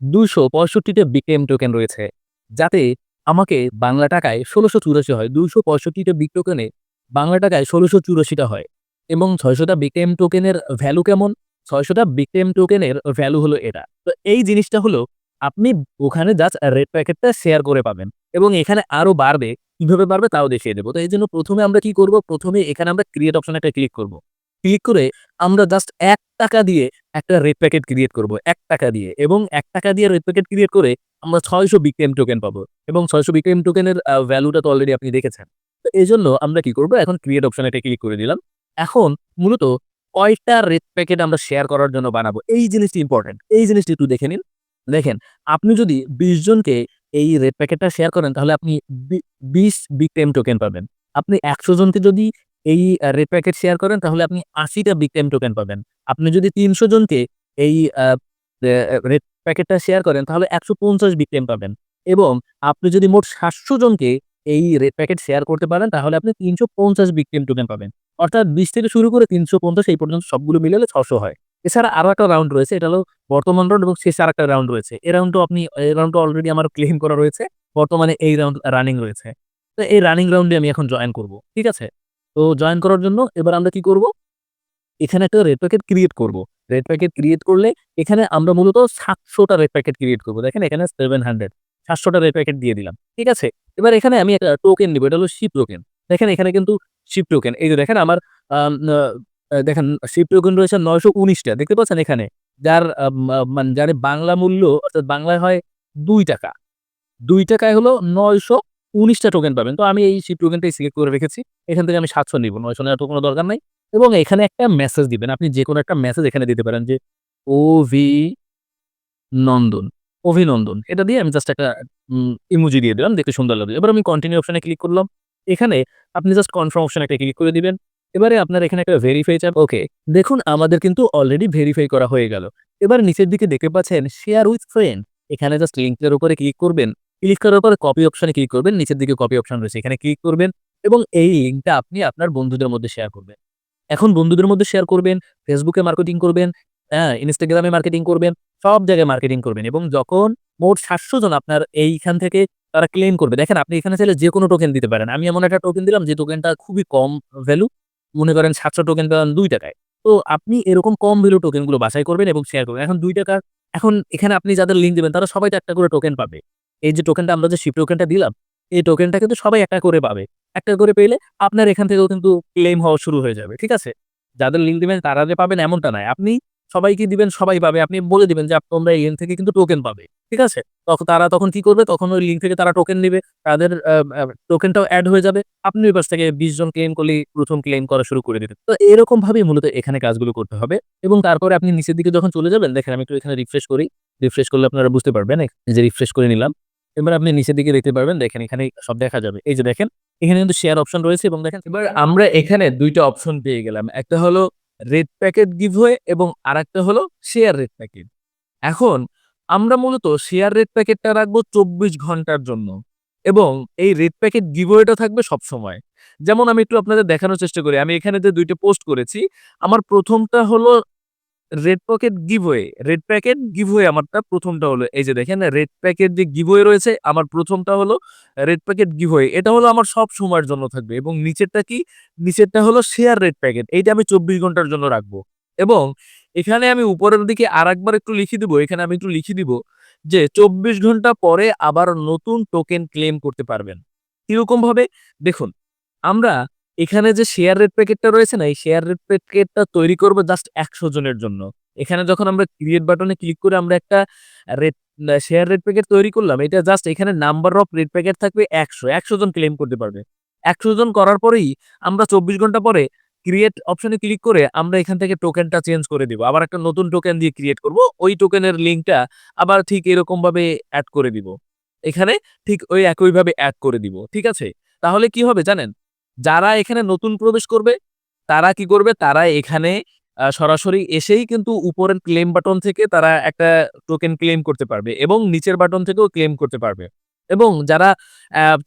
দুশো পঁয়ষট্টিতে টাইম টোকেন রয়েছে, যাতে আমাকে বাংলা টাকায় ষোলোশো চুরাশি হয়। দুশো পঁয়ষট্টিটা বিগ টোকেনে বাংলা টাকায় ষোলোশো চুরাশিটা হয়। এবং ছয়শোটা টাইম টোকেনের ভ্যালু কেমন? ছয়শোটা টাইম টোকেনের ভ্যালু হলো এটা। তো এই জিনিসটা হলো, আপনি ওখানে জাস্ট রেড প্যাকেটটা শেয়ার করে পাবেন এবং এখানে আরও বাড়বে। কীভাবে বাড়বে তাও দেখিয়ে দেবো। তো এই জন্য প্রথমে আমরা কি করব? প্রথমে এখানে আমরা ক্রিয়েট অপশনে একটা ক্লিক করব। ক্লিক করে আমরা জাস্ট এক টাকা দিয়ে একটা রেড প্যাকেট ক্রিয়েট করব, এক টাকা দিয়ে। এবং এক টাকা দিয়ে রেড প্যাকেট ক্রিয়েট করে আমরা ছয়শো বিকেএম টোকেন পাবো। এবং ছয়শো বিকেএম টোকেনের ভ্যালুটা তো অলরেডি আপনি দেখেছেন। তো এই জন্য আমরা কি করব? এখন ক্রিয়েট অপশনে এটা ক্লিক করে দিলাম। এখন মূলত কয়টা রেড প্যাকেট আমরা শেয়ার করার জন্য বানাবো? এই জিনিসটি ইম্পর্টেন্ট এই জিনিসটি একটু দেখে নিন। দেখেন, আপনি যদি বিশ জনকে এই রেড প্যাকেটটা শেয়ার করেন, তাহলে আপনি বিশ টাইম টোকেন পাবেন। আপনি একশো জনকে যদি এই রেড প্যাকেট শেয়ার করেন, তাহলে আপনি আশিটা বিগ টাইম টোকেন পাবেন। আপনি যদি তিনশো জনকে এই রেড প্যাকেটটা শেয়ার করেন, তাহলে একশো পঞ্চাশ বিগ টাইম পাবেন। এবং আপনি যদি মোট সাতশো জনকে এই রেড প্যাকেট শেয়ার করতে পারেন, তাহলে আপনি তিনশো পঞ্চাশ বিগ টাইম টোকেন পাবেন। অর্থাৎ বিশ থেকে শুরু করে তিনশো পঞ্চাশ এই পর্যন্ত সবগুলো মিলালে ছশো হয়। এছাড়া আরও একটা রাউন্ড রয়েছে, এটা হলো বর্তমান রাউন্ড এবং শেষ আর একটা রাউন্ড রয়েছে এই রাউন্ডও আপনি এই রাউন্ডটা অলরেডি আমার ক্লেম করা রয়েছে। বর্তমানে এই রাউন্ড রানিং রয়েছে। তো এই রানিং রাউন্ডে আমি এখন জয়েন করব, ঠিক আছে? তো জয়েন করার জন্য এবার আমরা কি করব? এখানে একটা রেড প্যাকেট ক্রিয়েট করব। রেড প্যাকেট ক্রিয়েট করলে এখানে আমরা মূলত সাতশোটা রেড প্যাকেট ক্রিয়েট করব। দেখেন এখানে সেভেন হান্ড্রেড সাতশোটা রেড প্যাকেট দিয়ে দিলাম। ঠিক আছে? এবার এখানে আমি একটা টোকেন নিব, এটা হলো শিপ টোকেন দেখেন এখানে কিন্তু শিপ টোকেন এই যে দেখেন আমার দেখেন শিপ টোকেন রয়েছে নয়শো উনিশটা। দেখতে পাচ্ছেন এখানে? যার মানে যার বাংলা মূল্য, অর্থাৎ বাংলায় হয় দুই টাকা। দুই টাকায় হলো নয়শো উনিশটা টোকেন পাবেন। তো আমি এই সেই টোকেনটাই সিলেক্ট করে রেখেছি। এখান থেকে আমি সাতশো নিব, নয়শো নেওয়ার তো কোনো দরকার নাই। এবং এখানে একটা মেসেজ দিবেন। আপনি যে কোনো একটা মেসেজ এখানে দিতে পারেন যে ও ভি নন্দন অভিনন্দন এটা দিয়ে আমি জাস্ট একটা ইমোজি দিয়ে দিলাম, দেখতে সুন্দর লাগবে এবার আমি কন্টিনিউ অপশনে ক্লিক করলাম। এখানে আপনি জাস্ট কনফার্ম অপশনে একটা ক্লিক করে দিবেন। এবারে আপনার এখানে একটা ভেরিফাই চাপ ওকে দেখুন আমাদের কিন্তু অলরেডি ভেরিফাই করা হয়ে গেল। এবার নিচের দিকে দেখতে পাচ্ছেন শেয়ার উইথ ফ্রেন্ড এখানে জাস্ট লিঙ্কের উপরে ক্লিক করবেন। ক্লিক করার পরে কপি অপশনে ক্লিক করবেন, নিচের দিকে কপি অপশন রয়েছে, এখানে ক্লিক করবেন এবং এই লিঙ্কটা আপনি আপনার বন্ধুদের মধ্যে শেয়ার করবেন। এখন বন্ধুদের মধ্যে শেয়ার করবেন ফেসবুকে মার্কেটিং করবেন হ্যাঁ ইনস্টাগ্রামে মার্কেটিং করবেন, সব জায়গায় মার্কেটিং করবেন এবং যখন মোট সাতশো জন আপনার এইখান থেকে তারা ক্লেম করবে, দেখেন আপনি এখানে চাইলে যে কোনো টোকেন দিতে পারেন। আমি এমন একটা টোকেন দিলাম যে টোকেনটা খুবই কম ভ্যালু মনে করেন সাতশো টোকেন পেলেন দুই টাকায়। তো আপনি এরকম কম ভ্যালু টোকেনগুলো বাছাই করবেন এবং শেয়ার করবেন। এখন দুই টাকা, এখন এখানে আপনি যাদের লিঙ্ক দেবেন, তারা সবাই তো একটা করে টোকেন পাবে। এই যে টোকেনটা আমরা যে শিপ টোকেনটা দিলাম, এই টোকেনটা কিন্তু সবাই একটা করে পাবে। একটা করে পেলে আপনার এখান থেকেও কিন্তু ক্লেম হওয়া শুরু হয়ে যাবে, ঠিক আছে? যাদের লিঙ্ক দিবেন তারা যে পাবেন এমনটা নয়। আপনি সবাইকে দিবেন, সবাই পাবে। আপনি বলে দিবেন যে তোমরা এই লিঙ্ক থেকে কিন্তু টোকেন পাবে, ঠিক আছে? তখন তারা তখন কি করবে? তখন ওই লিঙ্ক থেকে তারা টোকেন নেবে। তাদের টোকেনটাও অ্যাড হয়ে যাবে। আপনি ওই পাশ থেকে বিশ জন ক্লেম করলে প্রথম ক্লেম করা শুরু করে দিবেন। তো এরকম ভাবেই মূলত এখানে কাজগুলো করতে হবে এবং তারপরে আপনি নিচের দিকে যখন চলে যাবেন, দেখেন আমি একটু এখানে রিফ্রেশ করি। রিফ্রেশ করলে আপনারা বুঝতে পারবেন যে রিফ্রেশ করে নিলাম। এবার আপনি নিচের দিকে দেখতে পারবেন, দেখেন এখানে সব দেখা যাবে। এই যে দেখেন, এখানে কিন্তু শেয়ার অপশন রয়েছে এবং দেখেন এবার আমরা এখানে দুইটা অপশন পেয়ে গেলাম। একটা হলো রেড প্যাকেট গিভওয়ে এবং আরেকটা হলো শেয়ার রেড প্যাকেট এখন আমরা মূলত শেয়ার রেড প্যাকেটটা রাখব চব্বিশ ঘণ্টার জন্য এবং এই রেড প্যাকেট গিভওয়েটা থাকবে সব সময় যেমন আমি একটু আপনাদের দেখানোর চেষ্টা করি। আমি এখানে যে দুইটা পোস্ট করেছি, আমার প্রথমটা হলো red packet giveaway red packet giveaway আমারটা প্রথমটা হলো, এই যে দেখেন রেড প্যাকেট যে গিভওয়ে রয়েছে, আমার প্রথমটা হলো রেড প্যাকেট গিভওয়ে এটা হলো আমার সব সময়ের জন্য থাকবে, এবং নিচেরটা কি? নিচেরটা হলো শেয়ার রেড প্যাকেট এইটা আমি চব্বিশ ঘণ্টার জন্য রাখব, এবং এখানে আমি উপরের দিকে আর একবার একটু লিখে দিব, এখানে আমি একটু লিখে দিব যে চব্বিশ ঘণ্টা পরে আবার নতুন টোকেন ক্লেম করতে পারবেন কীরকম ভাবে দেখুন, আমরা এখানে যে শেয়ার রেড প্যাকেটটা রয়েছে না, এই শেয়ার রেড প্যাকেটটা তৈরি করব জাস্ট একশো জনের জন্য। এখানে যখন আমরা ক্রিয়েট বাটনে ক্লিক করে আমরা একটা রেড শেয়ার রেড প্যাকেট তৈরি করলাম, এটা জাস্ট এখানে নাম্বার অফ রেড প্যাকেট থাকবে একশো। একশো জন ক্লেম করতে পারবে। একশো জন করার পরেই আমরা চব্বিশ ঘণ্টা পরে ক্রিয়েট অপশনে ক্লিক করে আমরা এখান থেকে টোকেনটা চেঞ্জ করে দিব। আবার একটা নতুন টোকেন দিয়ে ক্রিয়েট করব, ওই টোকেনের লিঙ্কটা আবার ঠিক এরকম ভাবে অ্যাড করে দিব। এখানে ঠিক ওই একইভাবে অ্যাড করে দিব, ঠিক আছে? তাহলে কি হবে জানেন? যারা এখানে নতুন প্রবেশ করবে, তারা কি করবে? তারা এখানে সরাসরি এসেই কিন্তু উপরের ক্লেম বাটন থেকে তারা একটা টোকেন ক্লেম করতে পারবে এবং নিচের বাটন থেকেও ক্লেম করতে পারবে। এবং যারা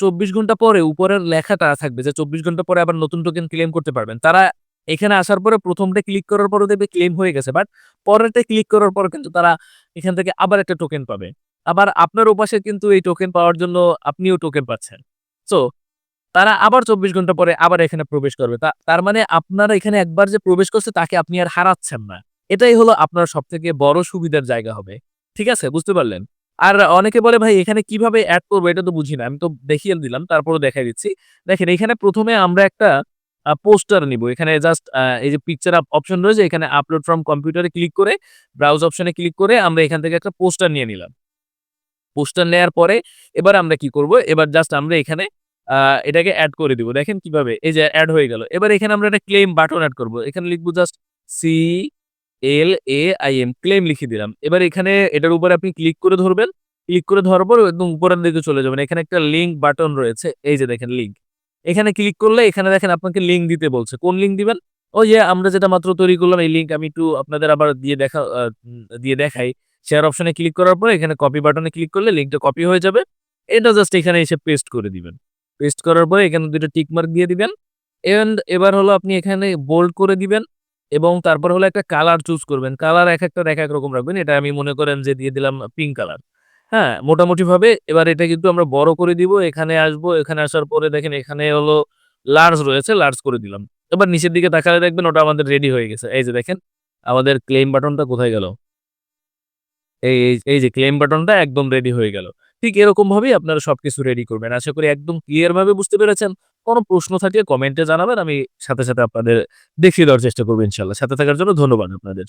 চব্বিশ ঘণ্টা পরে উপরের লেখাটা থাকবে যে চব্বিশ ঘণ্টা পরে আবার নতুন টোকেন ক্লেম করতে পারবেন, তারা এখানে আসার পরে প্রথমটা ক্লিক করার পরে দেখবে ক্লেম হয়ে গেছে বাট পরেরটা ক্লিক করার পর কিন্তু তারা এখান থেকে আবার একটা টোকেন পাবে। আবার আপনার ওপাশে কিন্তু এই টোকেন পাওয়ার জন্য আপনিও টোকেন পাচ্ছেন। সো তারা আবার চব্বিশ ঘণ্টা পরে আবার এখানে প্রবেশ করবে। তার মানে আপনারা এখানে একবার যে প্রবেশ করছে তাকে আপনি আর হারাচ্ছেন না। এটাই হলো আপনার সব থেকে বড় সুবিধার জায়গা হবে। ঠিক আছে? বুঝতে পারলেন? আর অনেকে বলে, ভাই, এখানে কীভাবে অ্যাড করব? এটা তো বুঝি না। আমি তো দেখিয়ে দিলাম তারপরে দেখাই দিচ্ছি। দেখেন, এখানে প্রথমে আমরা একটা পোস্টার নিব। এখানে জাস্ট এই যে পিকচার অপশন রয়েছে, এখানে আপলোড ফ্রম কম্পিউটারে ক্লিক করে ব্রাউজ অপশনে ক্লিক করে আমরা এখান থেকে একটা পোস্টার নিয়ে নিলাম। পোস্টার নেয়ার পরে এবার আমরা কি করব? এবার জাস্ট আমরা এখানে এটাকে অ্যাড করে দিব। দেখেন কীভাবে, এই যে অ্যাড হয়ে গেল। এবার এখানে আমরা একটা ক্লেম বাটন অ্যাড করব। এখানে লিখব just C L A I M claim লিখে দিলাম। এবার এখানে এটার উপরে আপনি ক্লিক করে ধরবেন। ক্লিক করে ধরার পর একদম উপরের দিকে চলে যাবেন। এখানে একটা লিঙ্ক বাটন রয়েছে। এই যে দেখেন লিঙ্ক এখানে ক্লিক করলে এখানে দেখেন আপনাকে লিঙ্ক দিতে বলছে। কোন লিঙ্ক দিবেন? ও যে আমরা যেটা মাত্র তৈরি করলাম এই লিঙ্ক আমি একটু আপনাদের আবার দিয়ে দেখা দিয়ে দেখাই। শেয়ার অপশনে ক্লিক করার পর এখানে কপি বাটনে ক্লিক করলে লিঙ্কটা কপি হয়ে যাবে। এটা জাস্ট এখানে এসে পেস্ট করে দিবেন। পেস্ট করার পরে এখানে দুটো টিক মার্ক দিয়ে দিবেন। এন্ড এবার হলো আপনি এখানে বোল্ড করে দিবেন এবং তারপর হলো একটা কালার চুজ করবেন। কালার এক একটা এক এক রকম রাখবেন। এটা আমি মনে করেন যে দিয়ে দিলাম পিঙ্ক কালার হ্যাঁ মোটামুটি ভাবে এবার এটা কিন্তু আমরা বড় করে দিব। এখানে আসব, এখানে আসার পরে দেখেন এখানে হলো লার্জ রয়েছে লার্জ করে দিলাম। এবার নিচের দিকে তাকালে দেখবেন ওটা আমাদের রেডি হয়ে গেছে। এই যে দেখেন, আমাদের ক্লেম বাটনটা কোথায় গেল? এই- এই যে ক্লেম বাটনটা একদম রেডি হয়ে গেল। ঠিক এরকম ভাবেই আপনারা সবকিছু রেডি করবেন। আশা করি একদম ক্লিয়ার ভাবে বুঝতে পেরেছেন। কোনো প্রশ্ন থাকলে কমেন্টে জানাবেন, আমি সাথে সাথে আপনাদের দেখিয়ে দেওয়ার চেষ্টা করব ইনশাল্লাহ সাথে থাকার জন্য ধন্যবাদ আপনাদের।